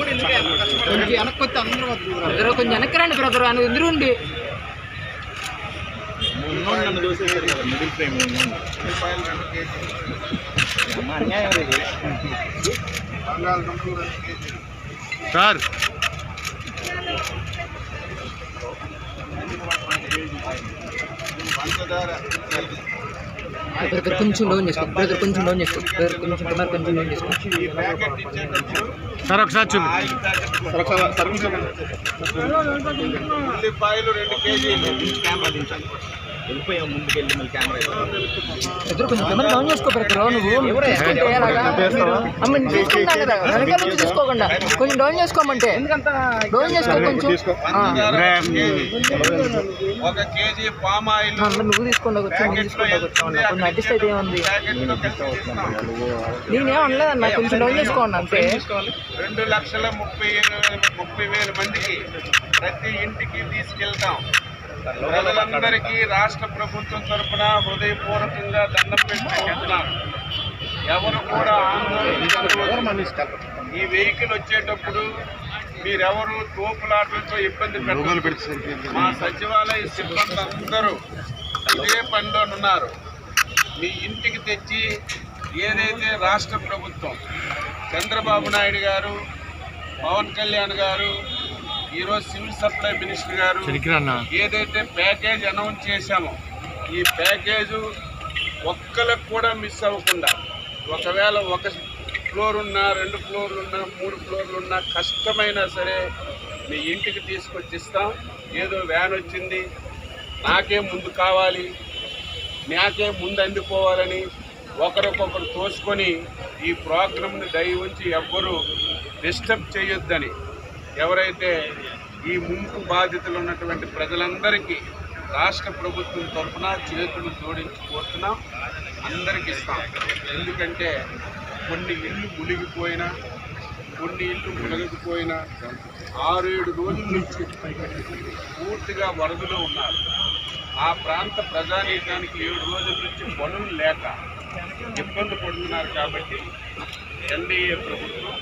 కొంచెం వెనక్కి వచ్చి అందరూ వద్దు బ్రదర్ కొంచెం వెనక్కి రండి బ్రదర్ అని ఎదురుండి నన్ను దోసేసారు బ్రదర్ కొంచెం డౌన్ చేసుకో బ్రదర్ కొంచెం డౌన్ చేసుకో బ్రదర్ కొంచెం బ్రదర్ కొంచెం డౌన్ చేసుకో సార్ ఒకసారి చూడు ఉల్లిపాయలు రెండు కేజీలు కెమెరా దించాలి వెళ్ళిపోయాం ముందుకెళ్ళి మళ్ళీ కెమెరా బ్రదర్ కొంచెం కెమెరా డౌన్ చేసుకో బ్రదర్ నువ్వు కదా. నుంచి కొంచెం డౌన్ చేసుకోమంటే డౌన్ చేసుకో కొంచెం ఒక కేజీ పామ్ ఆయిల్ నువ్వు తీసుకోండి వచ్చి నటిస్తే అయితే ఏముంది? ప్యాకెట్లో నేనేం అనలేదన్న కొంచెం డౌన్ చేసుకోండి అంతే. రెండు లక్షల ముప్పై ఏడు- ముప్పై వేల మందికి ప్రతి ఇంటికి తీసుకెళ్తాం. ప్రజలందరికీ రాష్ట్ర ప్రభుత్వం తరఫున హృదయపూర్వకంగా దండం పెట్టుకుంటున్నాను ఎవరు కూడా ఆందోళన ఈ వెహికల్ వచ్చేటప్పుడు మీరెవరు తోపులాటలతో ఇబ్బంది పెట్టారు మా సచివాలయ సిబ్బంది అందరూ ఇదే పనిలో ఉన్నారు మీ ఇంటికి తెచ్చి ఏదైతే రాష్ట్ర ప్రభుత్వం చంద్రబాబు నాయుడు గారు పవన్ కళ్యాణ్ గారు ఈరోజు సివిల్ సప్లై మినిస్టర్ గారు ఏదైతే ప్యాకేజ్ అనౌన్స్ చేశామో ఈ ప్యాకేజు ఒక్కరికి కూడా మిస్ అవ్వకుండా ఒకవేళ ఒక ఫ్లోర్ ఉన్నా రెండు ఫ్లోర్లు ఉన్నా మూడు ఫ్లోర్లు ఉన్నా కష్టమైనా సరే మీ ఇంటికి తీసుకొచ్చి ఇస్తాం. ఏదో వ్యాన్ వచ్చింది నాకే ముందు కావాలి. నాకే ముందు అందిపోవాలని ఒకరికొకరు తోసుకొని ఈ ప్రోగ్రామ్ని దయ ఉంచి ఎవ్వరూ డిస్టర్బ్ చేయొద్దని ఎవరైతే ఈ ముంపు బాధితులు ఉన్నటువంటి ప్రజలందరికీ రాష్ట్ర ప్రభుత్వం తరఫున చేతులు జోడించి కోరుతున్నాం. అందరికి ఇస్తాం. ఎందుకంటే కొన్ని ఇల్లు మునిగిపోయినా కొన్ని ఇల్లు మునగకపోయినా ఆరు ఏడు రోజుల నుంచి పూర్తిగా వరదలో ఉన్నారు. ఆ ప్రాంత ప్రజానీకానికి ఏడు రోజుల నుంచి పనులు లేక ఇబ్బంది పడుతున్నారు కాబట్టి ఎన్డీఏ ప్రభుత్వం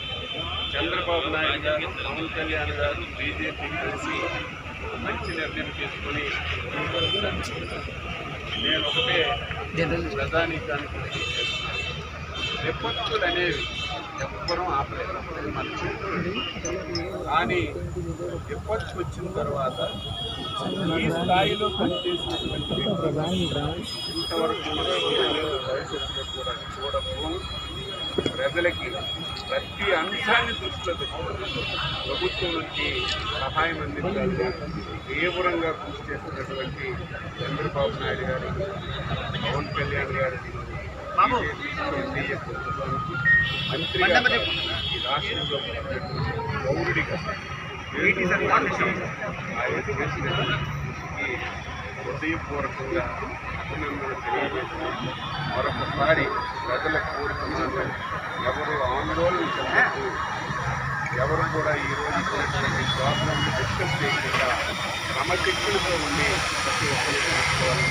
చంద్రబాబు నాయుడు గారు పవన్ కళ్యాణ్ గారు బీజేపీ కలిసి మంచి నిర్ణయం తీసుకొని నేను ఒకటే ప్రధానికానికి విపత్తులు అనేవి ఎవ్వరూ ఆపలేదు. మన కానీ విపత్తు వచ్చిన తర్వాత ఈ స్థాయిలో పనిచేసినటువంటి ఇంతవరకు కూడా చూడము ప్రజలకి ప్రతి అంశాన్ని దృష్టిలో ప్రభుత్వం నుంచి సహాయం అందించాలి. తీవ్రంగా కృషి చేసినటువంటి చంద్రబాబు నాయుడు గారు పవన్ కళ్యాణ్ గారికి మంత్రిగా ఈ రాష్ట్రంలో పౌరుడిగా ఆయన చేసినటువంటి హృదయపూర్వకంగా అభినందనలు తెలియజేస్తున్నాను. మరొకసారి ప్రజలకు కోరుతున్నాను ఎవరు ఆందోళన చెందద్దు. ఎవరు కూడా ఈ రోజు ఇచ్చినటువంటి ప్రాబ్లం డిస్కస్ చేయకుండా క్రమశిక్షణతో ఉండి ప్రతి ఒక్కరు తీసుకోవాలని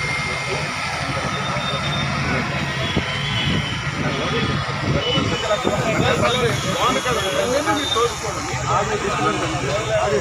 అది